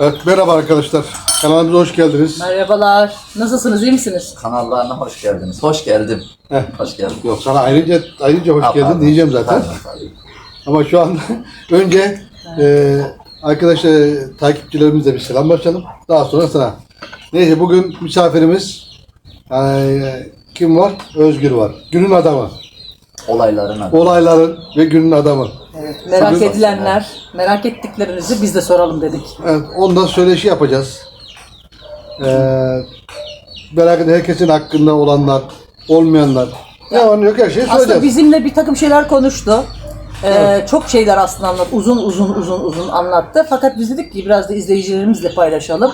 Evet, merhaba arkadaşlar. Kanalımıza hoş geldiniz. Merhabalar. Nasılsınız? iyi misiniz? Kanallarına hoş geldiniz. Hoş geldim. Heh. Hoş geldin. Yok sana ayrıca ayrıca hoş Ha, geldin pardon. diyeceğim zaten. Pardon, pardon. Ama şu anda önce e, arkadaşlar takipçilerimizle bir selamlaşalım. Daha sonra sana. Neyse bugün misafirimiz e, kim var? Özgür var. Günün adamı. Olayların adı. Olayların ve günün adamı. Evet. Merak edilenler, merak ettiklerinizi biz de soralım dedik. Evet, ondan söyleşi yapacağız. E, merak eden herkesin hakkında olanlar, olmayanlar. Ne var ne yok her şeyi Aslında söyleyeceğiz. bizimle bir takım şeyler konuştu. Ee, Çok şeyler aslında anlat, uzun uzun uzun uzun anlattı. Fakat biz dedik ki biraz da izleyicilerimizle paylaşalım.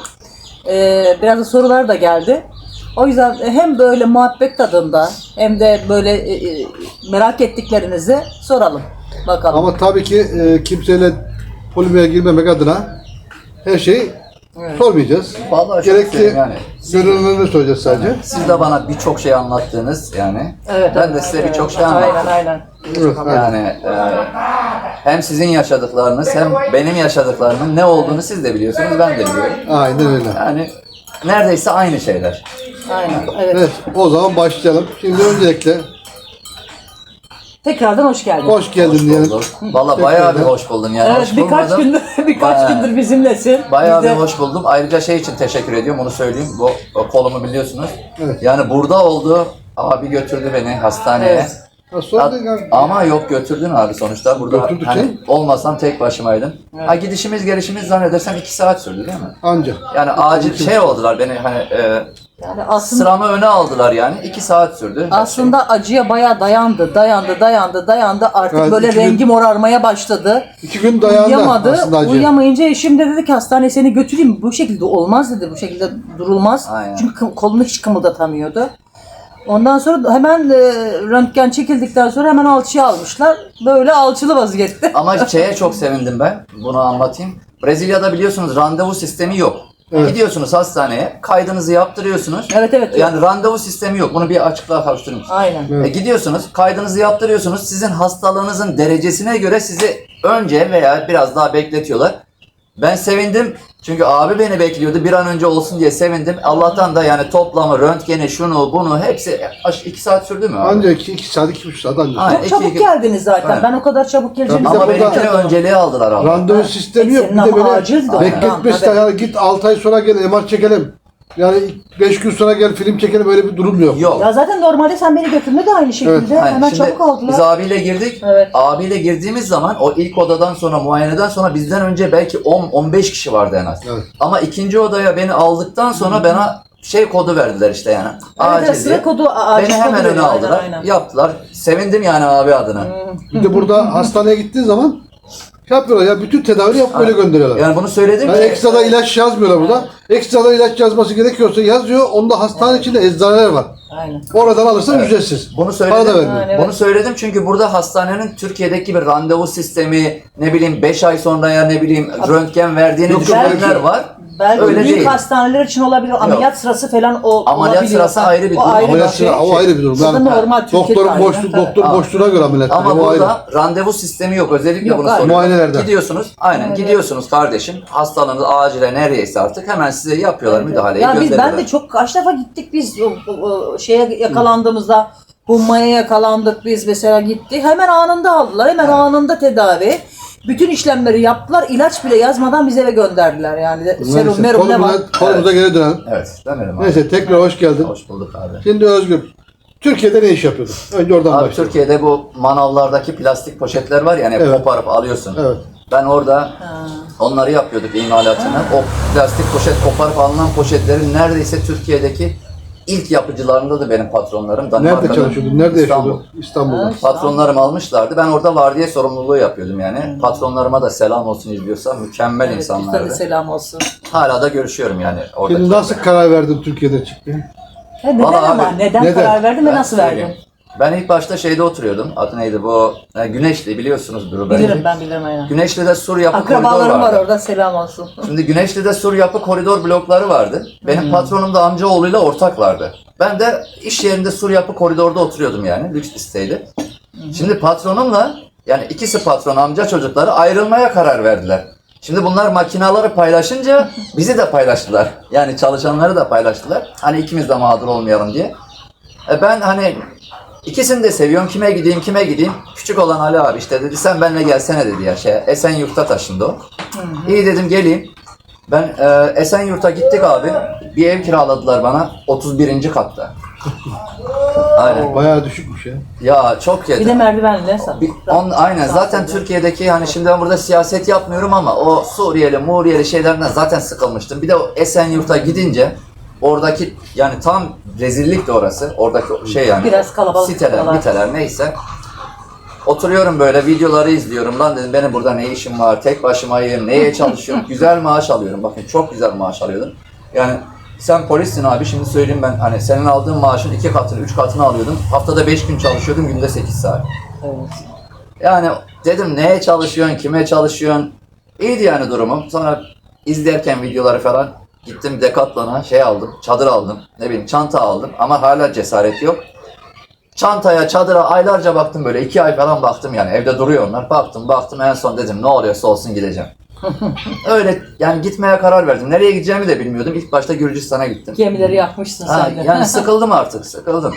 Ee, biraz da sorular da geldi. O yüzden hem böyle muhabbet tadında hem de böyle e, e, merak ettiklerinizi soralım. Bakalım. Ama tabii ki e, kimseyle polemiğe girmemek adına her şeyi sormayacağız. Vallahi Gerekli söyleyeyim yani. görünümünü söyleyeceğiz sadece. Siz de bana birçok şey anlattınız yani. Evet, ben evet, de size evet. birçok şey Aynen anlattım. aynen. Evet, aynen. Yani e, hem sizin yaşadıklarınız hem benim yaşadıklarımın ne olduğunu siz de biliyorsunuz ben de biliyorum. Aynen öyle. Yani neredeyse aynı şeyler. Aynen. Evet. Evet, o zaman başlayalım. Şimdi öncelikle Tekrardan hoş geldin. hoş geldin Hoş diyelim. Valla bayağı bir hoş buldum yani. Evet hoş birkaç bulmadım. gündür birkaç Bayağı- gündür bizimlesin. Bayağı Biz bir de- hoş buldum. Ayrıca şey için teşekkür ediyorum. Onu söyleyeyim. Bu o kolumu biliyorsunuz. Evet. Yani burada oldu. Abi götürdü beni hastaneye. Evet. Ha, sonra da Ha- gel- ama yok götürdün abi sonuçta. Burada Götürdük hani olmasam tek başımaydım. Ha gidişimiz gelişimiz zannedersem iki saat sürdü değil mi? anca. Yani acil şey oldular beni hani e, Yani aslında sıramı öne aldılar yani. iki saat sürdü. aslında acıya bayağı dayandı, dayandı, dayandı, dayandı. Artık Evet, böyle iki gün- rengi morarmaya başladı. İki gün dayandı Uyuyamadı. aslında acı. Uyuyamayınca eşim de dedi ki hastaneye seni götüreyim. Bu şekilde olmaz dedi. Bu şekilde durulmaz. Aynen. Çünkü kı- kolunu hiç kımıldatamıyordu. Ondan sonra hemen e, röntgen çekildikten sonra hemen alçıya almışlar. Böyle alçılı vaziyette. Ama şeye çok sevindim ben. Bunu anlatayım. Brezilya'da biliyorsunuz randevu sistemi yok. Evet. Gidiyorsunuz hastaneye, kaydınızı yaptırıyorsunuz. Evet evet. Yani randevu sistemi yok. Bunu bir açıklığa kavuşturayım. Aynen. Evet. E, gidiyorsunuz, kaydınızı yaptırıyorsunuz. Sizin hastalığınızın derecesine göre sizi önce veya biraz daha bekletiyorlar. Ben sevindim. Çünkü abi beni bekliyordu. Bir an önce olsun diye sevindim. Allah'tan da yani toplamı, röntgeni, şunu, bunu hepsi aş- iki saat sürdü mü abi? Anca iki, iki saat, iki buçuk saat anca. Aynen. Çok iki- çabuk iki- geldiniz zaten. Aynen. Ben o kadar çabuk geleceğini Tabii Ama de burada- benimkini önceliğe aldılar abi. Randevu sistemi yok. Bir de ama böyle acildi o. bekletmişler. Tabii. Yani git 6 ay sonra gel MR çekelim. Yani 5 gün sonra gel film çekelim öyle bir durum yok. Yok. Ya zaten normalde sen beni götürme de aynı şekilde. Yani Hemen şimdi çabuk aldılar. Biz abiyle girdik. Evet. Abiyle girdiğimiz zaman o ilk odadan sonra muayeneden sonra bizden önce belki 10-15 kişi vardı en az. Evet. Ama ikinci odaya beni aldıktan sonra bana şey kodu verdiler işte yani. Evet, Acil evet, sıra diye. kodu, acil Beni hemen kodu öne veriyor, aldılar. aynen, aynen. Yaptılar. Sevindim yani abi adına. Bir de burada hastaneye gittiğin zaman yapıyorlar ya bütün tedaviyi yapıp böyle gönderiyorlar. Yani bunu söyledim Yani ki ekstra ilaç yazmıyorlar burada. Ekstra ilaç yazması gerekiyorsa yazıyor. Onda hastane içinde eczaneler var. Aynen. Oradan alırsan ücretsiz. bunu Para da söyledim. vermiyor. Evet. Bunu söyledim çünkü burada hastanenin Türkiye'deki gibi randevu sistemi ne bileyim 5 ay sonra ya ne bileyim röntgen verdiğini Yok, düşünenler belki- var. Belki Öyle büyük değil. hastaneler için olabilir. Ameliyat sırası falan o Ameliyat olabiliyor. sırası ayrı bir o durum. ayrı Ameliyat bir şey. o ayrı bir durum. Yani normal Türkiye doktorun tarihinde, boşluğu, doktor Ama- boşluğuna göre ameliyat Ama. O ayrı. burada randevu sistemi yok. Özellikle Yok, bunu hayır. soruyorum. Muayenelerde. Gidiyorsunuz, aynen gidiyorsunuz kardeşim. Hastalığınız acile nereyse artık hemen size yapıyorlar müdahaleyi Ya biz ben de çok kaç defa gittik biz o, o- o şeye yakalandığımızda Hummaya yakalandık biz mesela gittik. Hemen anında aldılar. Hemen anında tedavi. Bütün işlemleri yaptılar. İlaç bile yazmadan bize eve gönderdiler yani. Serum, Neyse, merum ne var? konumuza, konumuza geri dönelim. Evet, demedim abi. Neyse tekrar hoş geldin. Hoş bulduk abi. Şimdi Özgür, Türkiye'de ne iş yapıyordun? Önce oradan Abi başlayalım. Türkiye'de bu manavlardaki plastik poşetler var ya hani Evet. koparıp alıyorsun. Evet. Ben orada onları yapıyorduk imalatını. O plastik poşet koparıp alınan poşetlerin neredeyse Türkiye'deki ilk yapıcılarında da benim patronlarım. Nerede Danimarka'da, çalışıyordun? Nerede İstanbul. yaşıyordun? İstanbul'da. Ha. Patronlarım almışlardı. Ben orada vardiya sorumluluğu yapıyordum yani. Patronlarıma da selam olsun izliyorsa mükemmel Evet, bizden insanlardı. selam olsun. Hala da görüşüyorum yani orada. Şimdi nasıl karar verdin Türkiye'de? Ha, neden Vallahi ama? abi, neden, neden? karar verdin ve nasıl söyleyeyim. verdin? Ben ilk başta şeyde oturuyordum. Adı neydi bu? E, Güneşli biliyorsunuzdur belki. Bilirim ben bilirim aynen. Güneşli'de sur yapı koridor Akrabalarım var vardı. orada selam olsun. Şimdi Güneşli'de sur yapı koridor blokları vardı. Benim patronum da amcaoğluyla ortaklardı. Ben de iş yerinde sur yapı koridorda oturuyordum yani. Lüks listeydi. Şimdi patronumla yani ikisi patron amca çocukları ayrılmaya karar verdiler. Şimdi bunlar makinaları paylaşınca bizi de paylaştılar. Yani çalışanları da paylaştılar. Hani ikimiz de mağdur olmayalım diye. E ben hani ikisini de seviyorum. Kime gideyim, kime gideyim? Küçük olan Ali abi işte dedi sen benimle gelsene dedi ya şey. Esenyurt'ta taşındı o. İyi dedim geleyim. Ben e, Esenyurt'a gittik abi. Bir ev kiraladılar bana 31. katta. Aynen. Bayağı düşükmüş ya. Ya çok Bir de yedim. merdivenle sen. Bir- on, aynen zaten Türkiye'deki hani şimdi ben burada siyaset yapmıyorum ama o Suriyeli, Muriyeli şeylerden zaten sıkılmıştım. Bir de o Esenyurt'a gidince oradaki yani tam rezillik de orası. Oradaki şey yani. Biraz kalabalık Siteler, oralar. miteler neyse. Oturuyorum böyle videoları izliyorum. Lan dedim benim burada ne işim var? Tek başımayım. Neye çalışıyorum? güzel maaş alıyorum. Bakın çok güzel maaş alıyordum. Yani sen polissin abi şimdi söyleyeyim ben hani senin aldığın maaşın iki katını, üç katını alıyordum. Haftada beş gün çalışıyordum, günde sekiz saat. Evet. Yani dedim neye çalışıyorsun, kime çalışıyorsun? İyiydi yani durumum. Sonra izlerken videoları falan gittim Decathlon'a şey aldım, çadır aldım. Ne bileyim çanta aldım ama hala cesaret yok. Çantaya, çadıra aylarca baktım böyle. iki ay falan baktım yani. Evde duruyor onlar. Baktım, baktım. En son dedim ne oluyorsa olsun gideceğim. Öyle yani gitmeye karar verdim. Nereye gideceğimi de bilmiyordum. İlk başta Gürcistan'a gittim. Gemileri yakmışsın Ha, sen de. yani sıkıldım artık, sıkıldım.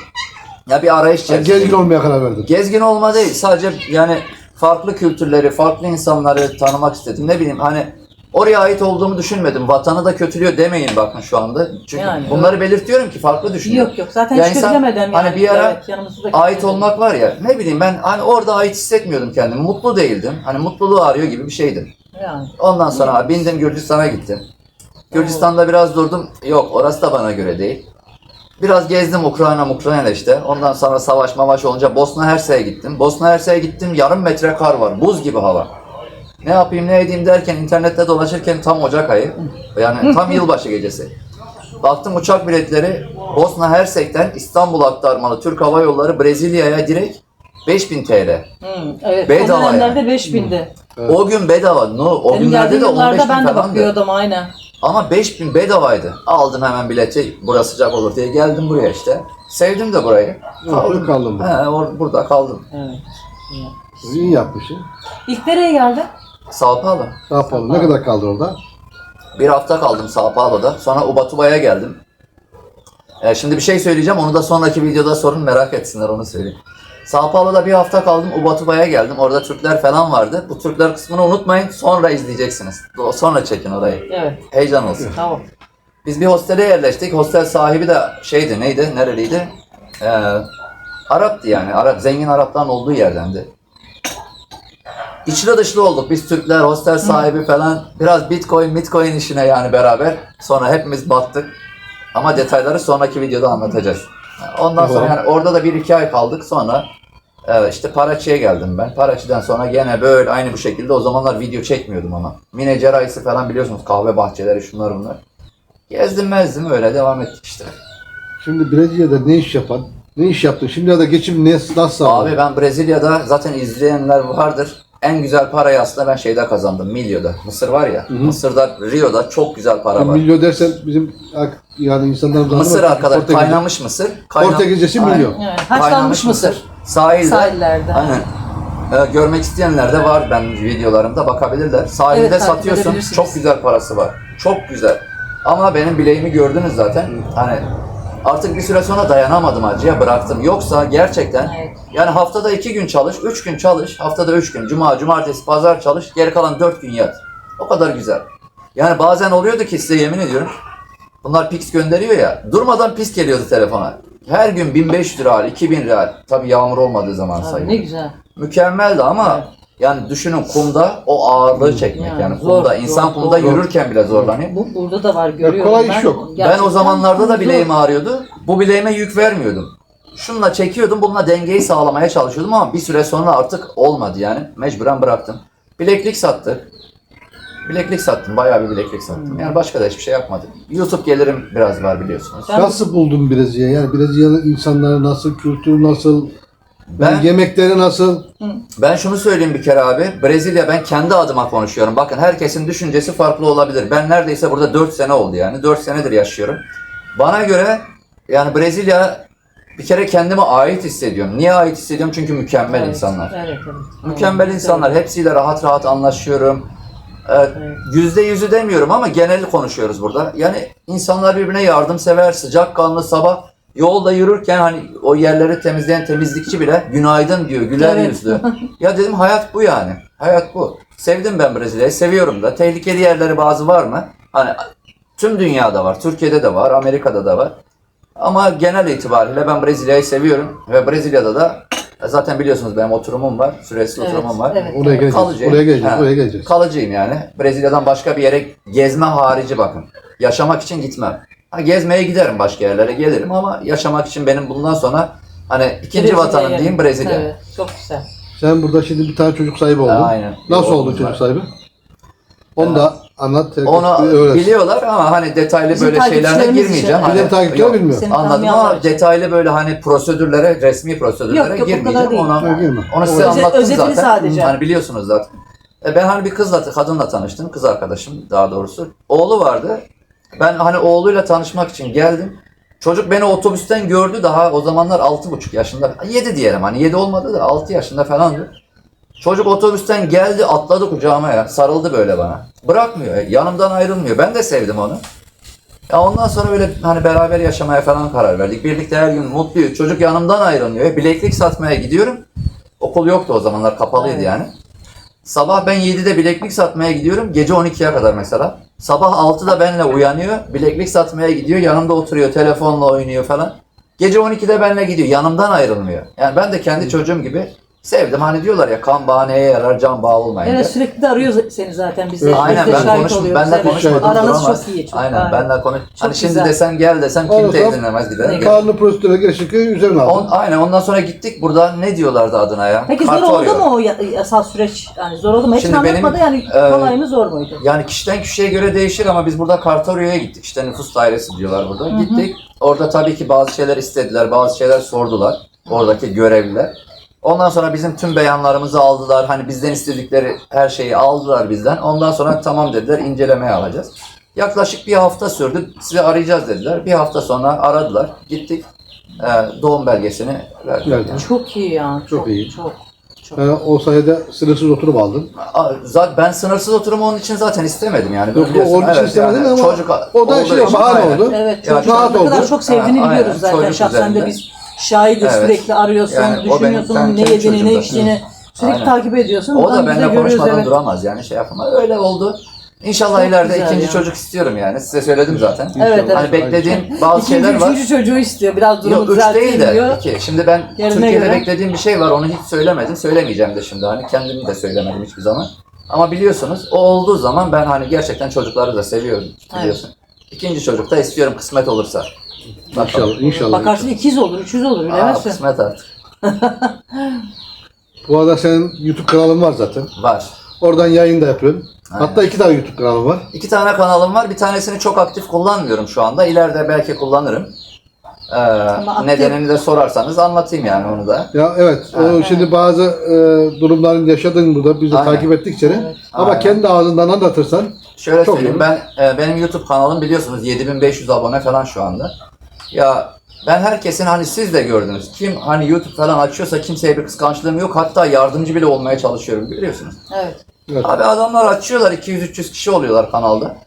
Ya bir arayış Sen içerisindeyim. gezgin olmaya karar verdin. Gezgin olma değil. Sadece yani farklı kültürleri, farklı insanları tanımak istedim. Ne bileyim hani oraya ait olduğumu düşünmedim. Vatanı da kötülüyor demeyin bakın şu anda. Çünkü Yani, bunları belirtiyorum ki farklı düşünüyorum. Yok yok zaten Ya hiç insan yani. hani bir ara Evet, yanımızda da Ait olmak var ya ne bileyim ben hani orada ait hissetmiyordum kendimi. Mutlu değildim. Hani mutluluğu arıyor gibi bir şeydim. Yani. Ondan sonra bindim Gürcistan'a gittim. Gürcistan'da biraz durdum. Yok orası da bana göre değil. Biraz gezdim Ukrayna Ukrayna işte. Ondan sonra savaş mavaş olunca Bosna Hersek'e gittim. Bosna Hersek'e gittim yarım metre kar var. Buz gibi hava. Ne yapayım ne edeyim derken internette dolaşırken tam Ocak ayı. Yani tam yılbaşı gecesi. Baktım uçak biletleri Bosna Hersek'ten İstanbul aktarmalı Türk Hava Yolları Brezilya'ya direkt 5000 TL. Hı, evet. Bedava o dönemlerde 5000'di. Evet. O gün bedava. No, o Benim günlerde de 15 yıllarda bin ben de bakıyordum aynen. Ama 5000 bedavaydı. Aldım hemen bileti. Burası sıcak olur diye geldim buraya işte. Sevdim de burayı. Kaldım kaldım. He, or- burada kaldım. Evet. İyi yapmışsın. İlk nereye geldin? Sao Paulo. Ne yapalım? Ne kadar kaldın orada? Bir hafta kaldım Sao Paulo'da. Sonra Ubatubay'a geldim. Ee, şimdi bir şey söyleyeceğim. Onu da sonraki videoda sorun merak etsinler onu söyleyeyim. Sao Paulo'da bir hafta kaldım. Ubatubay'a geldim. Orada Türkler falan vardı. Bu Türkler kısmını unutmayın. Sonra izleyeceksiniz. Sonra çekin orayı. Evet. Heyecan olsun. Tamam. Biz bir hostele yerleştik. Hostel sahibi de şeydi neydi? Nereliydi? Ee, Arap'tı yani. Arap, zengin Arapların olduğu yerdendi. İçli dışlı olduk. Biz Türkler, hostel sahibi falan. Biraz bitcoin, bitcoin işine yani beraber. Sonra hepimiz battık. Ama detayları sonraki videoda anlatacağız. Ondan sonra yani orada da bir iki ay kaldık. Sonra evet, işte Paraçı'ya geldim ben. Paraçı'dan sonra gene böyle aynı bu şekilde. O zamanlar video çekmiyordum ama. Mine Cerayisi falan biliyorsunuz. Kahve bahçeleri şunlar bunlar. Gezdim mezdim öyle devam ettik işte. Şimdi Brezilya'da ne iş yapan? Ne iş yaptın? Şimdi de geçim ne, nasıl sağladın? Abi ben Brezilya'da zaten izleyenler vardır. En güzel parayı aslında ben şeyde kazandım. Milyo'da. Mısır var ya. Mısır'da, Rio'da çok güzel para var. Milyon dersen bizim yani insanlarımız Mısır anlamaz. arkadaş Portekizce. kaynamış mısır. Kayna- Portekizcesi Aynen. milyon. Evet. Haşlanmış Kaynamış mısır. Sahilde. Sahillerde. Aynen. Ee, görmek isteyenler de var ben videolarımda bakabilirler. Sahilde Evet, takip satıyorsun. edebilirsiniz. Çok güzel parası var. Çok güzel. Ama benim bileğimi gördünüz zaten. Hani artık bir süre sonra dayanamadım acıya bıraktım. Yoksa gerçekten Evet. Yani haftada iki gün çalış, üç gün çalış, haftada üç gün. Cuma, cumartesi, pazar çalış, geri kalan dört gün yat. O kadar güzel. Yani bazen oluyordu ki size yemin ediyorum. Bunlar pix gönderiyor ya. Durmadan pis geliyordu telefona. Her gün 1500 real, 2000 real. Tabii yağmur olmadığı zaman Abi, sayılır. ne güzel. Mükemmeldi ama Evet. yani düşünün kumda o ağırlığı çekmek Yani yani, zor, kumda insan zor, kumda zor. yürürken bile zorlanıyor. Bu burada da var görüyorum. kolay iş yok. Ben o zamanlarda da zor. bileğim ağrıyordu. Bu bileğime yük vermiyordum. Şununla çekiyordum, bununla dengeyi sağlamaya çalışıyordum ama bir süre sonra artık olmadı yani. Mecburen bıraktım. Bileklik sattık. Bileklik sattım, bayağı bir bileklik sattım. Hmm. Yani başka da hiçbir şey yapmadım. YouTube gelirim biraz var biliyorsunuz. Ben- Nasıl buldun Brezilya'yı? Yani Brezilya'nın insanları nasıl, kültürü nasıl, Ben- yemekleri nasıl? Ben şunu söyleyeyim bir kere abi. Brezilya ben kendi adıma konuşuyorum. Bakın herkesin düşüncesi farklı olabilir. Ben neredeyse burada 4 sene oldu yani. 4 senedir yaşıyorum. Bana göre yani Brezilya bir kere kendime ait hissediyorum. Niye ait hissediyorum? Çünkü mükemmel Evet, insanlar. Evet, evet. Mükemmel Evet, insanlar. Hepsiyle rahat rahat anlaşıyorum. e, yüzde yüzü demiyorum ama genel konuşuyoruz burada. Yani insanlar birbirine yardımsever, sıcakkanlı sabah yolda yürürken hani o yerleri temizleyen temizlikçi bile günaydın diyor, güler Evet. yüzlü. ya dedim hayat bu yani. Hayat bu. Sevdim ben Brezilya'yı, seviyorum da. Tehlikeli yerleri bazı var mı? Hani tüm dünyada var. Türkiye'de de var, Amerika'da da var. Ama genel itibariyle ben Brezilya'yı seviyorum ve Brezilya'da da zaten biliyorsunuz benim oturumum var, süresiz Evet, oturumum var. evet. Oraya geleceğiz. Kalıcı. Oraya geleceğiz. Ha. Oraya geleceğiz. Kalıcıyım yani. Brezilya'dan başka bir yere gezme harici bakın. Yaşamak için gitmem. Ha, gezmeye giderim başka yerlere gelirim ama yaşamak için benim bundan sonra hani ikinci Brezilya vatanım yani. diyeyim Brezilya. Evet, çok güzel. Sen burada şimdi bir tane çocuk sahibi oldun. Aynen. Nasıl oldun çocuk sahibi? Onu da anlat. Onu öğret. biliyorlar ama hani detaylı Bizim böyle şeylerine takipçilerimiz girmeyeceğim. için. Hani, Bizim takipçiler yok, bilmiyor. Seni Anladım tanımayanlar ama için. detaylı böyle hani prosedürlere, resmi prosedürlere Yok, yok, o kadar girmeyeceğim. değil. Onu, Yok, girme. onu size Özet- anlattım özetini zaten. sadece. Hani biliyorsunuz zaten. E ben hani bir kızla, kadınla tanıştım. Kız arkadaşım daha doğrusu. Oğlu vardı. Ben hani oğluyla tanışmak için geldim. Çocuk beni otobüsten gördü daha o zamanlar altı buçuk yaşında. Yedi diyelim hani yedi olmadı da altı yaşında falandı. Çocuk otobüsten geldi atladı kucağıma ya. Sarıldı böyle bana. Bırakmıyor. e, Yanımdan ayrılmıyor. Ben de sevdim onu. Ya ondan sonra böyle hani beraber yaşamaya falan karar verdik. Birlikte her gün mutluyuz. Çocuk yanımdan ayrılmıyor. Bileklik satmaya gidiyorum. Okul yoktu o zamanlar kapalıydı Evet. yani. Sabah ben 7'de bileklik satmaya gidiyorum. Gece 12'ye kadar mesela. Sabah 6'da benle uyanıyor. Bileklik satmaya gidiyor. Yanımda oturuyor. Telefonla oynuyor falan. Gece 12'de benle gidiyor. Yanımdan ayrılmıyor. Yani ben de kendi çocuğum gibi sevdim. Hani diyorlar ya kan bağı neye yarar can bağı olmayınca. Evet sürekli de arıyor seni zaten biz de. Evet. biz Aynen de ben şahit oluyoruz. ben de Evet. konuşmadım Aranız duramaz. çok iyi. Çok, Aynen ben de konuş. Hani şimdi güzel. desem gel desem Olursa- kim de dinlemez gider. Ne Kanunu prosedüre geçtik. Üzerine aldın. On, aynen ondan sonra gittik burada ne diyorlardı adına ya? Peki zor oldu mu o ya- yasal süreç? Yani zor oldu mu? Hiç Şimdi benim, anlatmadı yani e, kolay mı zor muydu? Yani kişiden kişiye göre değişir ama biz burada Kartoryo'ya gittik. İşte nüfus dairesi diyorlar burada. Gittik. Orada tabii ki bazı şeyler istediler, bazı şeyler sordular. Oradaki görevliler. Ondan sonra bizim tüm beyanlarımızı aldılar. Hani bizden istedikleri her şeyi aldılar bizden. Ondan sonra tamam dediler, incelemeye alacağız. Yaklaşık bir hafta sürdü. Sizi arayacağız dediler. Bir hafta sonra aradılar. Gittik. Ee, doğum belgesini verdiler. Verdiler. Çok iyi ya. Çok iyi. Çok. çok. Yani o sayede sınırsız oturum aldın. Aa, Zaten ben sınırsız oturumu onun için zaten istemedim yani. Yok, onun için istemedin ama çocuk o da şey, için- bahane Aynen. oldu. Evet çok rahat ne kadar oldu. çok sevdiğini Ha, biliyoruz aynen, zaten. Şahsen de biz şahidiz Evet. sürekli arıyorsun, Yani benim- düşünüyorsun ne yediğini, ne içtiğini. Sürekli Aynen. takip ediyorsun. O da benimle konuşmadan evet. duramaz yani şey yapma. Öyle oldu. İnşallah Çok ileride ikinci ya. çocuk istiyorum yani. Size söyledim zaten. Evet, evet. Hani beklediğim bazı İkinci, şeyler var. üçüncü çocuğu istiyor. Biraz durumu Yok üç değil de iki. Şimdi ben Yerine Türkiye'de göre. beklediğim bir şey var. Onu hiç söylemedim. Söylemeyeceğim de şimdi. Hani kendimi de söylemedim hiçbir zaman. Ama biliyorsunuz o olduğu zaman ben hani gerçekten çocukları da seviyorum. Biliyorsun. İkinci çocuk da istiyorum kısmet olursa. Bakalım. İnşallah. inşallah. Bakarsın ikiz olur, üçüz olur Aa, bilemezsin. kısmet artık. Bu arada senin YouTube kanalın var zaten. Var. Oradan yayın da yapıyorsun. Aynen. Hatta iki tane YouTube kanalı var. İki tane kanalım var. Bir tanesini çok aktif kullanmıyorum şu anda. İleride belki kullanırım. Ee, aktif- nedenini de sorarsanız anlatayım yani onu da. Ya evet, o Aynen. şimdi bazı e, durumların yaşadığın burada biz de Aynen. takip ettik seni. Evet. Ama Aynen. kendi ağzından anlatırsan Şöyle Çok söyleyeyim iyi. ben e, benim YouTube kanalım biliyorsunuz 7500 abone falan şu anda. Ya ben herkesin hani siz de gördünüz. Kim hani YouTube falan açıyorsa kimseye bir kıskançlığım yok. Hatta yardımcı bile olmaya çalışıyorum görüyorsunuz. Evet. evet. Abi adamlar açıyorlar 200-300 kişi oluyorlar kanalda.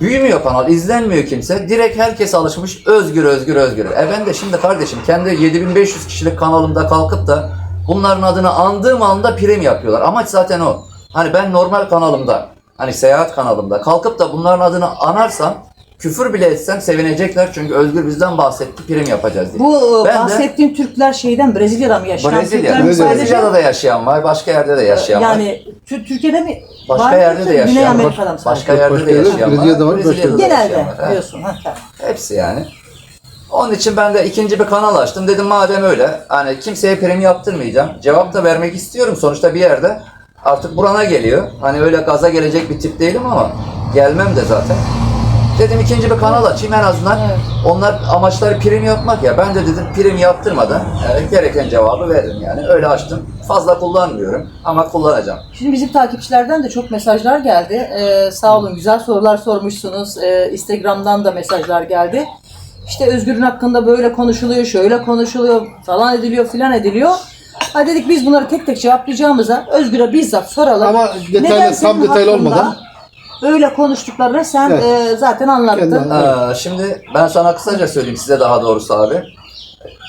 Büyümüyor kanal, izlenmiyor kimse. Direkt herkes alışmış özgür özgür özgür. E ben de şimdi kardeşim kendi 7500 kişilik kanalımda kalkıp da bunların adını andığım anda prim yapıyorlar. Amaç zaten o. Hani ben normal kanalımda, hani seyahat kanalımda kalkıp da bunların adını anarsam küfür bile etsem sevinecekler çünkü Özgür bizden bahsetti prim yapacağız diye. Bu Ben de- bahsettiğim Türkler şeyden Brezilya'da mı yaşayan Brezilya, Türkler mi Brezilya. sadece? Brezilya'da da yaşayan var, başka yerde de yaşayan var. Yani Tü- Türkiye'de mi? Başka var yerde de yaşayan Güney var. Amerika'da mı? Başka yerde Başka de yaşayan var. Brezilya'da var, Brezilya'da Genelde var. Ha. diyorsun. Ha, tamam. Hepsi yani. Onun için ben de ikinci bir kanal açtım. Dedim madem öyle hani kimseye prim yaptırmayacağım. Cevap da vermek istiyorum sonuçta bir yerde. Artık burana geliyor. Hani öyle gaza gelecek bir tip değilim ama gelmem de zaten. Dedim ikinci bir kanal açayım en azından. Evet. Onlar amaçları prim yapmak ya. Ben de dedim prim yaptırmadan e, gereken cevabı veririm yani. Öyle açtım. Fazla kullanmıyorum ama kullanacağım. Şimdi bizim takipçilerden de çok mesajlar geldi. Ee, sağ olun güzel sorular sormuşsunuz. Ee, Instagram'dan da mesajlar geldi. İşte Özgür'ün hakkında böyle konuşuluyor, şöyle konuşuluyor, falan ediliyor, filan ediliyor. Ha dedik biz bunları tek tek cevaplayacağımıza Özgür'e bizzat soralım. Ama detaylı, Neden tam detaylı hakkında olmadan. Öyle konuştuklarını sen Evet. e, zaten anlattın. Kendi- Ee, şimdi ben sana kısaca söyleyeyim size daha doğrusu abi.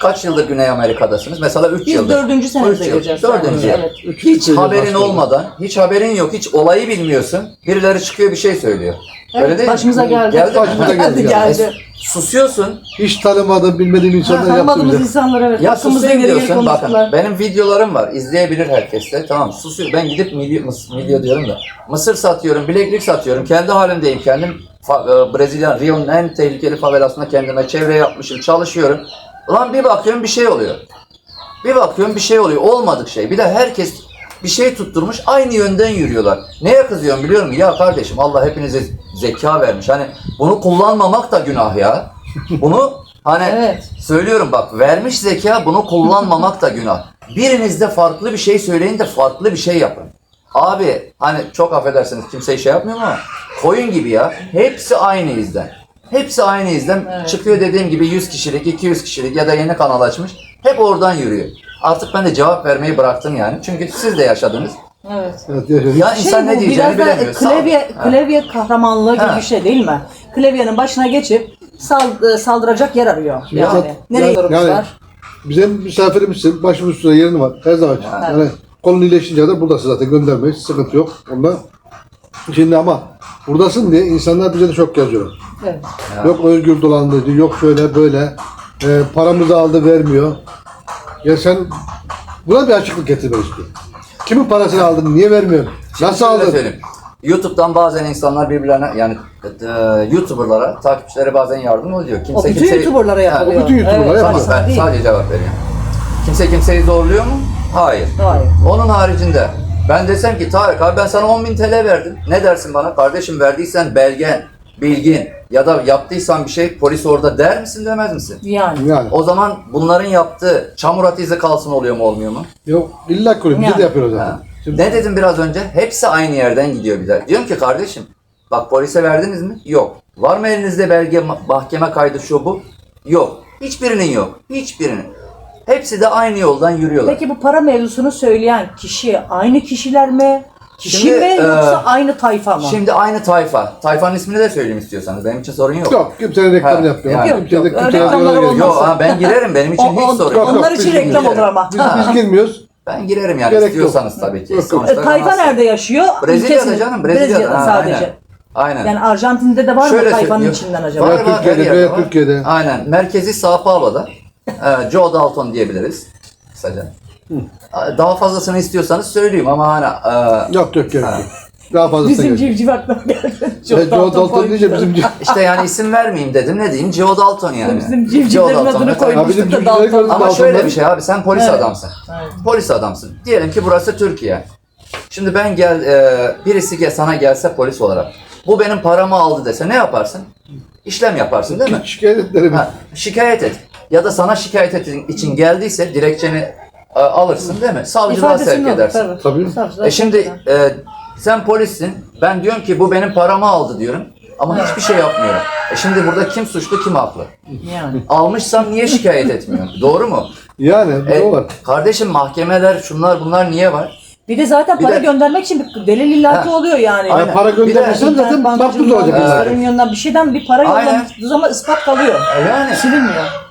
Kaç yıldır Güney Amerika'dasınız? Mesela 3 Biz yıldır. dördüncü senemize Üç yıl. gireceğiz. Dördüncü yıl. Evet. Üç- Hiç üç- haberin başladı. olmadan, hiç haberin yok, hiç olayı bilmiyorsun. Birileri çıkıyor bir şey söylüyor. Evet, Öyle değil mi? başımıza geldi. Geldi? Başımıza geldi. geldi. geldi. Susuyorsun. Hiç tanımadığım, bilmediğim Ha, insanlar yaptı tanımadığımız bize. insanlar evet. Ya hakkımızda susayım geri diyorsun. Bakın konuştular. benim videolarım var. İzleyebilir herkes de. Tamam susuyor. Ben gidip milyo, mıs- milyo diyorum da. Mısır satıyorum, bileklik satıyorum. Kendi halimdeyim. Kendim fa- e, Brezilya, Rio'nun en tehlikeli favelasında kendime çevre yapmışım. Çalışıyorum. Ulan bir bakıyorum bir şey oluyor. Bir bakıyorum bir şey oluyor. Olmadık şey. Bir de herkes bir şey tutturmuş aynı yönden yürüyorlar. Neye kızıyorum biliyor musun? Ya kardeşim Allah hepinize zeka vermiş. Hani bunu kullanmamak da günah ya. Bunu hani Evet. söylüyorum bak vermiş zeka bunu kullanmamak da günah. Biriniz de farklı bir şey söyleyin de farklı bir şey yapın. Abi hani çok affedersiniz kimseye şey yapmıyor ama koyun gibi ya. Hepsi aynı izden. Hepsi aynı izden. Evet. Çıkıyor dediğim gibi 100 kişilik, 200 kişilik ya da yeni kanal açmış. Hep oradan yürüyor. Artık ben de cevap vermeyi bıraktım yani. Çünkü siz de yaşadınız. Evet. Evet. Ya Şey insan ne diyeceğini biraz da bilemiyor. Sağ klavye, Ha. klavye kahramanlığı gibi Ha. bir şey değil mi? Klavyenin başına geçip sal, e, saldıracak yer arıyor. Yani. Zaten- Nereye yani- sorumuz yani-? Bize misafirimizsin. Başımız üstüne yerin var. Her zaman. Yani kolun iyileşince kadar buradasın zaten göndermeyiz. Sıkıntı yok. Onda. Şimdi ama buradasın diye insanlar bize de çok yazıyor. Evet. Yok özgür dolandırıcı, yok şöyle böyle. E, paramızı aldı vermiyor. Ya sen buna bir açıklık getirmek istiyorum. Kimin parasını aldın, niye vermiyorsun? Nasıl Şöyle aldın? söyleyeyim. YouTube'dan bazen insanlar birbirlerine yani e, YouTuber'lara, takipçilere bazen yardım ediyor. Kimse O bütün kimseyi- YouTuber'lara Ha, yapılıyor. o bütün YouTuber'lara evet, yapılıyor. Tamam sana ben değil. sadece cevap veriyorum. Kimse kimseyi zorluyor mu? Hayır. Hayır. Onun haricinde ben desem ki Tarık abi ben sana 10.000 TL verdim. Ne dersin bana? Kardeşim verdiysen belgen, bilgin ya da yaptıysan bir şey polis orada der misin demez misin? Yani. Yani. O zaman bunların yaptığı çamur atı izi kalsın oluyor mu olmuyor mu? Yok illa kuruyor. Biz de yapıyoruz zaten. Ha. Şimdi, Ne dedim biraz önce? Hepsi aynı yerden gidiyor bir de. Diyorum ki kardeşim bak polise verdiniz mi? Yok. Var mı elinizde belge, ma- mahkeme kaydı şu bu? Yok. Hiçbirinin yok. Hiçbirinin. Hepsi de aynı yoldan yürüyorlar. Peki bu para mevzusunu söyleyen kişi aynı kişiler mi? Kişi Şimdi, mi e, yoksa aynı tayfa mı? Şimdi aynı tayfa. Tayfanın ismini de söyleyeyim istiyorsanız. Benim için sorun yok. yok kimsenin reklamını Ha, yapmıyor. Yok, yok. Reklamları yola olmaz. Yok ha, ben girerim. Benim için O- o- hiç sorun yok. yok, onlar için reklam olur ama. Biz, biz girmiyoruz. Ben girerim yani Gerek yok. istiyorsanız tabii ki. Yok, yok. Sonuçta E, tayfa nasıl- nerede yaşıyor? Brezilya'da Ülkesinin- canım. Brezilya'da. Ha, sadece. Aynen. Aynen. Yani Arjantin'de de var mı Şöyle tayfanın söyleyeyim. içinden acaba? Var var Türkiye'de, var. Türkiye'de. Aynen. Merkezi Sao Paulo'da. Ee, Joe Dalton diyebiliriz. Kısaca. Daha fazlasını istiyorsanız söyleyeyim ama hani e, Yok yok yok. Daha fazlasına Bizim yok. civciv aklıma geldi. Joe Dalton deyince bizim civ- işte yani isim vermeyeyim dedim. Ne diyeyim? Joe Dalton yani. Bizim civcivlerin Dalton. adını koymuştuk da Dalton. Ama şöyle bir şey abi sen polis Evet. adamsın. Evet. Polis adamsın. Diyelim ki burası Türkiye. Şimdi ben gel e, birisi gel, sana gelse polis olarak. Bu benim paramı aldı dese ne yaparsın? İşlem yaparsın değil mi? Şikayet ederim. Ha, şikayet et. Ya da sana şikayet et- için geldiyse dilekçeni e, alırsın değil mi? Savcılığa İfadesini sevk alır, edersin. tabii. Tabii. Savcılar E şimdi e, sen polissin. Ben diyorum ki bu benim paramı aldı diyorum. Ama hiçbir şey yapmıyorum. E şimdi burada kim suçlu kim haklı? Yani. Almışsam niye şikayet etmiyorum? Doğru mu? Yani E, var. kardeşim mahkemeler şunlar bunlar niye var? Bir de zaten Bir para de- göndermek için bir delil illaki Ha. oluyor yani. Aynen. Ya para Bir de- gönderirsen zaten İnternet makbuz olacak. Bir şeyden bir para Aynen. yolladığı zaman ispat kalıyor. E yani. Silinmiyor.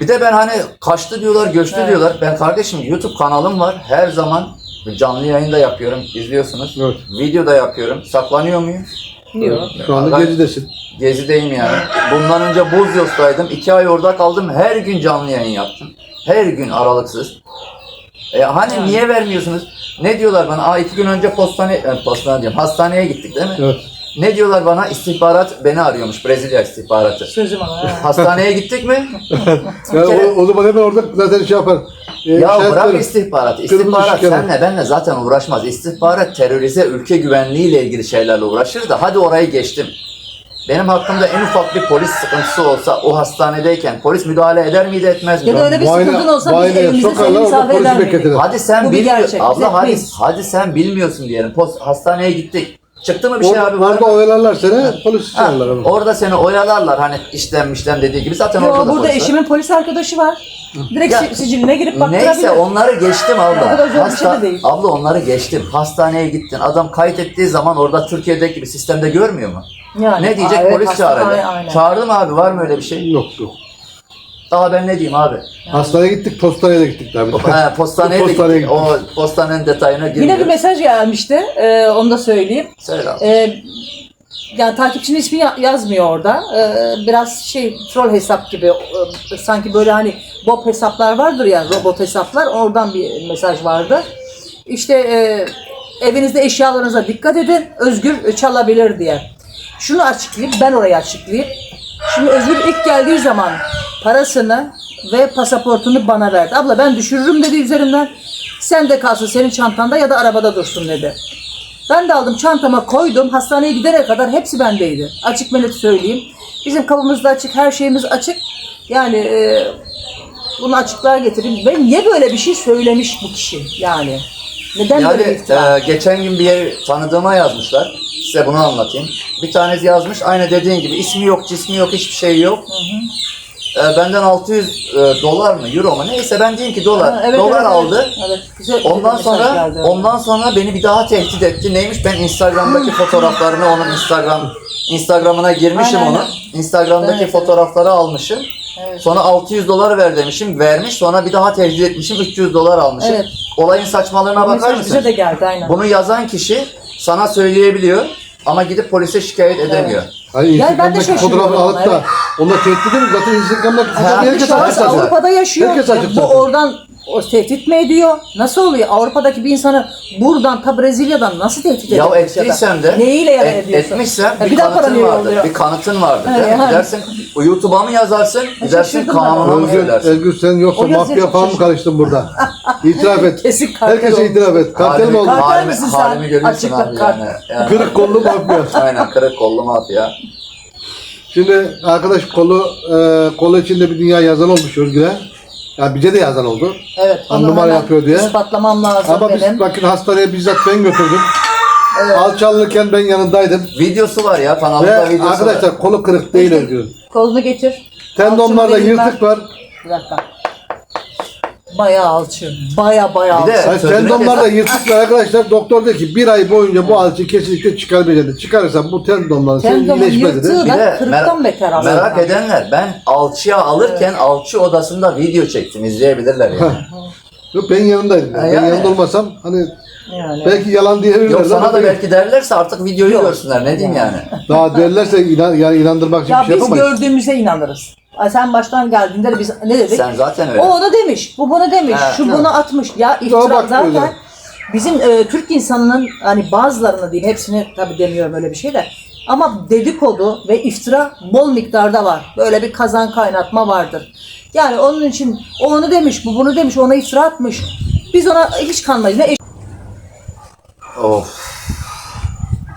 Bir de ben hani kaçtı diyorlar, göçtü Evet. diyorlar. Ben kardeşim YouTube kanalım var. Her zaman canlı yayın da yapıyorum. izliyorsunuz. Evet. Video da yapıyorum. Saklanıyor muyum? Diyor. Şu anda gezidesin. Gezideyim yani. Bundan önce Buzyos'taydım. İki ay orada kaldım. Her gün canlı yayın yaptım. Her gün aralıksız. E hani Yani. niye vermiyorsunuz? Ne diyorlar bana? Aa iki gün önce postane, e, postane diyorum. Hastaneye gittik değil mi? Evet. Ne diyorlar bana? İstihbarat beni arıyormuş. Brezilya istihbaratı. Sözüm ona. ha. Hastaneye gittik mi? Yani kere- o, o zaman hemen orada zaten şey yapar. E, Ya işaretler- bırak istihbarat. Kırmızı İstihbarat ışık yanar. senle benle zaten uğraşmaz. İstihbarat terörize, ülke güvenliğiyle ilgili şeylerle uğraşır da hadi orayı geçtim. Benim hakkımda en ufak bir polis sıkıntısı olsa o hastanedeyken polis müdahale eder miydi etmez miydi? Ya da öyle bir Muayene- sıkıntın olsa biz muayeneye evimizde sokarlar, seni orada misafir polisi eder miydik? bekletirler. Hadi sen bir bilmiyorsun. gerçek, Abla hadi, etmeyiz. hadi sen bilmiyorsun diyelim. Post, hastaneye gittik. Çıktı mı bir şey Orada, abi orada oyalarlar seni, polis Ha, çağırırlar. ama. orada seni oyalarlar hani işlem işlem dediği gibi zaten Yo, orada da burada polis var. eşimin polis arkadaşı var. Direkt Ya, si- siciline girip baktırabilir. Neyse onları geçtim abla. O kadar zor bir şey de değil. Abla onları geçtim. Hastaneye gittin. Adam kayıt ettiği zaman orada Türkiye'deki gibi sistemde görmüyor mu? Yani, Ne diyecek? aa, evet, Polis hastane, çağıracak. aynen. Çağırdım abi var mı öyle bir şey? Yok yok. Daha ben ne diyeyim abi? Hastaneye gittik, postaneye de gittik tabii. He, postaneye de Postaneye gittik. O postanenin detayına Yine bir girmiyorum. mesaj gelmişti. Ee, onu da söyleyeyim. Söyle abi. Ee, yani takipçinin ismi ya- yazmıyor orada. Ee, biraz şey troll hesap gibi Ee, sanki böyle hani bob hesaplar vardır ya robot hesaplar oradan bir mesaj vardı. İşte e, evinizde eşyalarınıza dikkat edin. Özgür çalabilir diye. Şunu açıklayayım ben orayı açıklayayım. Şimdi Özgür ilk geldiği zaman parasını ve pasaportunu bana verdi. Abla ben düşürürüm dedi üzerinden. Sen de kalsın senin çantanda ya da arabada dursun dedi. Ben de aldım çantama koydum. Hastaneye gidene kadar hepsi bendeydi. Açık net söyleyeyim. Bizim kapımız da açık, her şeyimiz açık. Yani e, bunu açıklığa getireyim. Ve niye böyle bir şey söylemiş bu kişi yani? Neden Yani böyle bir iftira? e, geçen gün bir yer tanıdığıma yazmışlar. Size bunu anlatayım. Bir tanesi yazmış aynı dediğin gibi ismi yok, cismi yok, hiçbir şey yok. E, benden 600 e, dolar mı, euro mu neyse ben diyeyim ki dolar. Ha, evet, dolar evet, aldı. Evet, evet. Güzel, Ondan güzel sonra geldi. ondan sonra beni bir daha tehdit etti. Neymiş? Ben Instagram'daki fotoğraflarını onun Instagram Instagram'ına girmişim Aynen, aynen. Instagram'daki Evet, fotoğrafları almışım. Evet. Sonra 600 dolar ver demişim. Vermiş. Sonra bir daha tehdit etmişim. 300 dolar almışım. Evet. Olayın saçmalığına bakar Mesaj mısın? bize de geldi aynen. Bunu yazan kişi sana söyleyebiliyor ama gidip polise şikayet edemiyor. Hayır, Yani ben de Instagram'daki şaşırıyorum fotoğrafı alıp da onunla tehdit edin. Zaten Instagram'daki fotoğrafı herkes şahıs açık zaten. Avrupa'da yaşıyor. Herkes açık Bu zaten. oradan o tehdit mi ediyor? Nasıl oluyor? Avrupa'daki bir insanı buradan ta Brezilya'dan nasıl tehdit Ya edebilirsin? ettiysen de Neyle et- ediyorsun? etmişsen bir, bir kanıtın vardır. yolluyor? Bir kanıtın vardır. Mi? yani. Gidersin YouTube'a mı yazarsın? Gidersin kanuna mı Özgür, söylersin? Özgür sen yoksa mafya falan mı karıştın burada? İtiraf et. Kesin kartel Herkese olmuş. itiraf et. Kartel mi oldu? Kartel halimi, misin sen? halimi görüyorsun Açıkla, abi yani. yani. Kırık kollu mafya. Aynen kırık kollu mafya. Şimdi arkadaş kolu e, kolu içinde bir dünya yazan olmuş Özgür'e. Yani bize de yazan oldu. Evet. On onu numara hemen yapıyor diye. ispatlamam lazım Ama biz benim. bakın hastaneye bizzat ben götürdüm. Evet. Alçalırken ben yanındaydım. Videosu var ya Ve kanalında videosu var. arkadaşlar kolu kırık değil Özgür'ün. Kolunu getir. Tendonlarda ben. yırtık var. Bir dakika. Bayağı alçı. Baya baya Bir de- alçı. Hayır, Sözüne tendonlarda keser. yırtık var arkadaşlar. Doktor dedi ki bir ay boyunca bu alçıyı kesinlikle çıkarmayacaksın. Çıkarırsan bu tendonların senin Tendonun yırtığı dedi. Da kırıktan beter aslında. Merak edenler ben alçıya alırken alçı odasında video çektim izleyebilirler yani. Yok ben yanındaydım. Ha, Ben yani. yanında olmasam hani Yani. belki yalan diyebilirler. Yok sana ama da belki derlerse artık videoyu Yok. görsünler ne diyeyim yani. Daha derlerse inan, yani inandırmak için Ya bir şey biz yapamayız. gördüğümüze inanırız. Sen baştan geldiğinde de biz ne dedik? Sen zaten öyle. O onu demiş, bu bunu demiş, Ha, şu bunu atmış. Ya iftira bakmıyoruz zaten bizim e, Türk insanının hani bazılarını diyeyim hepsini tabii demiyorum öyle bir şey de ama dedikodu ve iftira bol miktarda var. Böyle bir kazan kaynatma vardır. Yani onun için o onu demiş, bu bunu demiş, ona iftira atmış. Biz ona hiç kanmayız. Ne Of.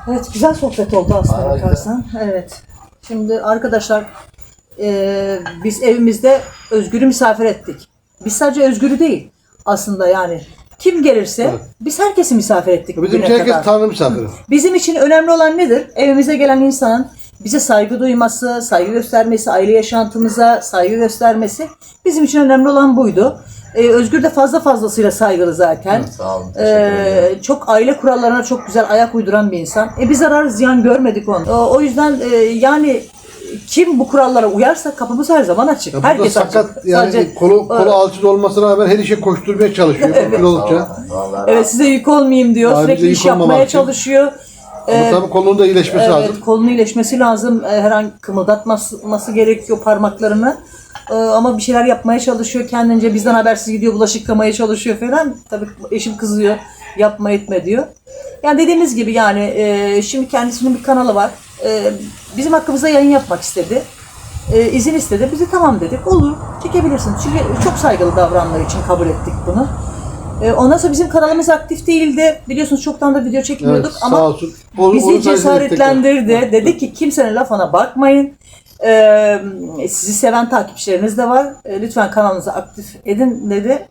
Evet güzel sohbet oldu aslında Harika. bakarsan. Evet. Şimdi arkadaşlar eee, biz evimizde Özgür'ü misafir ettik. Biz sadece Özgür'ü değil aslında yani. Kim gelirse Evet. biz herkesi misafir ettik Bizim için herkes kadar. tanrı misafiri. Bizim için önemli olan nedir? Evimize gelen insanın bize saygı duyması, saygı göstermesi, aile yaşantımıza saygı göstermesi bizim için önemli olan buydu. Ee, Özgür de fazla fazlasıyla saygılı zaten. Sağ olun. Ee, çok aile kurallarına çok güzel ayak uyduran bir insan. E bir zarar ziyan görmedik onu. O, o yüzden e, yani kim bu kurallara uyarsa kapımız her zaman açık. Ya Herkes sakat açık. yani Sadece- kolu, kolu alçıda olmasına rağmen her işe koşturmaya çalışıyor. evet. oldukça. Vallahi Evet size yük olmayayım diyor. Abi Sürekli iş yapmaya için. çalışıyor. Ama Ee, tabii kolunun da iyileşmesi Evet, lazım. kolunun iyileşmesi lazım. Ee, Her an kımıldatması gerekiyor parmaklarını. Ee, Ama bir şeyler yapmaya çalışıyor kendince. Bizden habersiz gidiyor, bulaşık yıkamaya çalışıyor falan. Tabii eşim kızıyor, yapma etme diyor. Yani dediğimiz gibi yani e, şimdi kendisinin bir kanalı var. E, Bizim hakkımızda yayın yapmak istedi. E, izin istedi. Biz de tamam dedik. Olur, çekebilirsin. Çünkü çok saygılı davrandığı için kabul ettik bunu. E, Ondan sonra bizim kanalımız aktif değildi. Biliyorsunuz çoktan da video Evet, çekmiyorduk sağ ama olsun. Onu- onu bizi sayesinde cesaretlendirdi. Dedi ki kimsenin lafına bakmayın. Ee, sizi seven takipçileriniz de var. Ee, lütfen kanalınızı aktif edin dedi.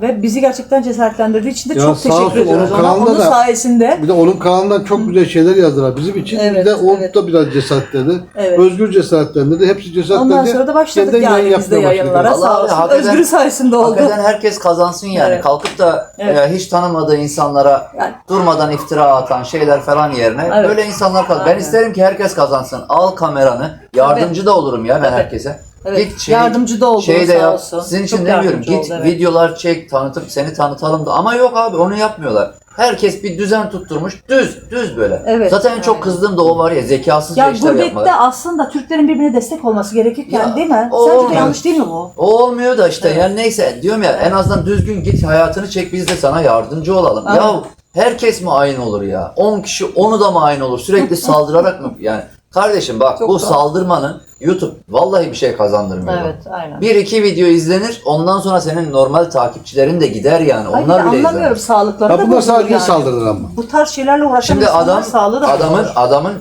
Ve bizi gerçekten cesaretlendirdiği için de Ya çok sağ teşekkür olsun, ediyoruz onun ona. kanalında Onun da- sayesinde Bir de onun kanalından çok güzel şeyler yazdılar bizim için. Evet, bir de o evet. da biraz cesaretlendi. Evet. Özgür cesaretlendi. Hepsi cesaretlendi. ondan sonra da başladık Yeniden yani yayın biz de yapmaya yayınlara. Vallahi Sağ abi, olsun. hakikaten- Özgür sayesinde oldu. Hakikaten herkes kazansın yani. Evet. Kalkıp da Evet. e, hiç tanımadığı insanlara Yani- durmadan iftira atan şeyler falan yerine Evet. böyle insanlar kazan. Ben Aynen. isterim ki herkes kazansın. Al kameranı. Yardımcı da olurum ya ben herkese. Evet, Git şey- yardımcı da oldu şey de yap. olsun. Sizin için Çok demiyorum. Git oldu, evet. videolar çek, tanıtıp seni tanıtalım da. Ama yok abi onu yapmıyorlar. Herkes bir düzen tutturmuş. Düz, düz böyle. Evet, Zaten en çok aynen. kızdığım da o var ya zekasız Ya işler gurbette yapmaları. aslında Türklerin birbirine destek olması gerekirken Ya, değil mi? o Sence de olmuyor. yanlış değil mi bu? O olmuyor da işte Evet. yani neyse diyorum ya en azından düzgün git hayatını çek biz de sana yardımcı olalım. Aynen. Ya herkes mi aynı olur ya? 10 kişi onu da mı aynı olur? Sürekli saldırarak mı? Yani kardeşim bak Çok bu doğru. saldırmanın YouTube vallahi bir şey kazandırmıyor. Evet, aynen. Bir iki video izlenir ondan sonra senin normal takipçilerin de gider yani. Hayır, Onlar bile anlamıyorum izlenir. sağlıkları Ya da bunlar bozulur sadece yani. saldırılar ama. Bu tarz şeylerle uğraşan Şimdi insanların adam sağlığı da adamın bozulur. adamın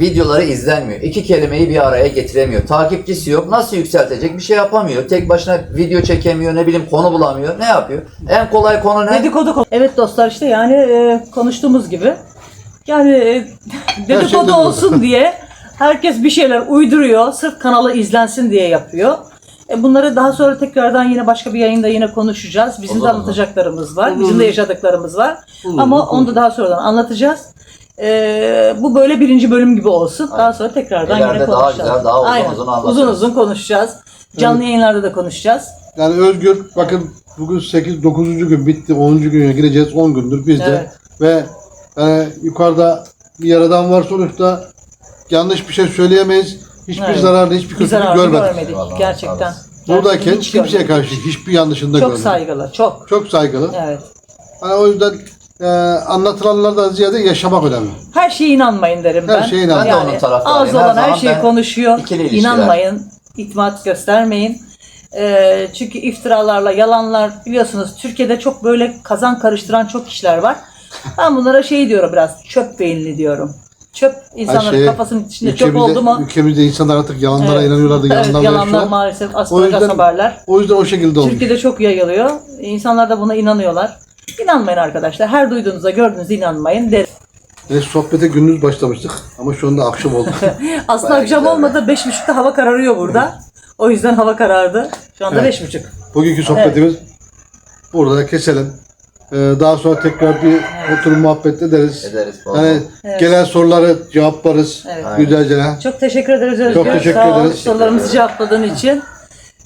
videoları izlenmiyor. İki kelimeyi bir araya getiremiyor. Takipçisi yok. Nasıl yükseltecek? Bir şey yapamıyor. Tek başına video çekemiyor. Ne bileyim konu bulamıyor. Ne yapıyor? En kolay konu ne? Dedikodu konu. Evet dostlar işte yani e, konuştuğumuz gibi yani e, dedikodu dedikodu. olsun diye herkes bir şeyler uyduruyor. Sırf kanalı izlensin diye yapıyor. E, bunları daha sonra tekrardan yine başka bir yayında yine konuşacağız. Bizim de Olur mu? anlatacaklarımız var. Olur. Bizim de yaşadıklarımız var. Olur, Ama olur. onu da daha sonradan anlatacağız. E, bu böyle birinci bölüm gibi olsun. Daha sonra tekrardan İleride yine daha konuşacağız. güzel, daha uzun Aynen. uzun anlatırız. Uzun uzun konuşacağız. Canlı yayınlarda da konuşacağız. Yani Özgür bakın bugün 8 9. gün bitti. 10. güne gireceğiz. 10 gündür biz de. Evet. Ve yani yukarıda bir yaradan var sonuçta. Yanlış bir şey söyleyemeyiz. Hiçbir Evet. zararlı, hiçbir Bir kötülük zararını görmedik. görmedik Vallahi gerçekten. sağ Buradayken Hiç kimseye görmedik. karşı hiçbir yanlışında Çok görmedik. saygılı, çok. Çok saygılı. Evet. Hani o yüzden e, anlatılanlardan ziyade yaşamak önemli. Her şeye inanmayın derim ben. Her şeye inanmayın. Ben de onun taraftarıyım. Ağız Her olan her zaman şeyi ben konuşuyor. ikili ilişkiler. İnanmayın. itimat göstermeyin. Ee, çünkü iftiralarla, yalanlar biliyorsunuz Türkiye'de çok böyle kazan karıştıran çok kişiler var. Ben bunlara şey diyorum biraz çöp beyinli diyorum. Çöp insanların şeye, kafasının içinde çöp ülkemizde- oldu mu? Ülkemizde insanlar artık yalanlara Evet. inanıyorlar da Evet, yalanlar maalesef O yüzden, haberler. o yüzden o şekilde olmuş. Türkiye'de çok yayılıyor. İnsanlar da buna inanıyorlar. İnanmayın arkadaşlar. Her duyduğunuza, gördüğünüze inanmayın derim. Ve sohbete gündüz başlamıştık ama şu anda akşam oldu. Aslında Bayağı akşam olmadı. Beş buçukta hava kararıyor burada. O yüzden hava karardı. Şu anda Evet. beş buçuk. Bugünkü sohbetimiz burada keselim. Ee, daha sonra tekrar bir oturum muhabbet ederiz. Ederiz bol Yani Evet. gelen soruları cevaplarız Evet. güzelce. Çok teşekkür ederiz Özgür. Çok teşekkür Sağ ol ederiz. sorularımızı cevapladığın için.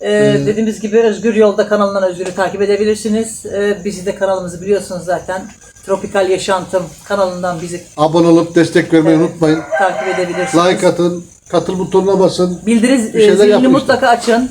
Ee, dediğimiz gibi Özgür Yolda kanalından Özgür'ü takip edebilirsiniz. Ee, bizi de kanalımızı biliyorsunuz zaten. Tropikal Yaşantım kanalından bizi Abone olup destek vermeyi Evet. unutmayın. takip edebilirsiniz. Like atın, katıl butonuna basın. Bildiri Bir şeyler zilini işte. mutlaka açın.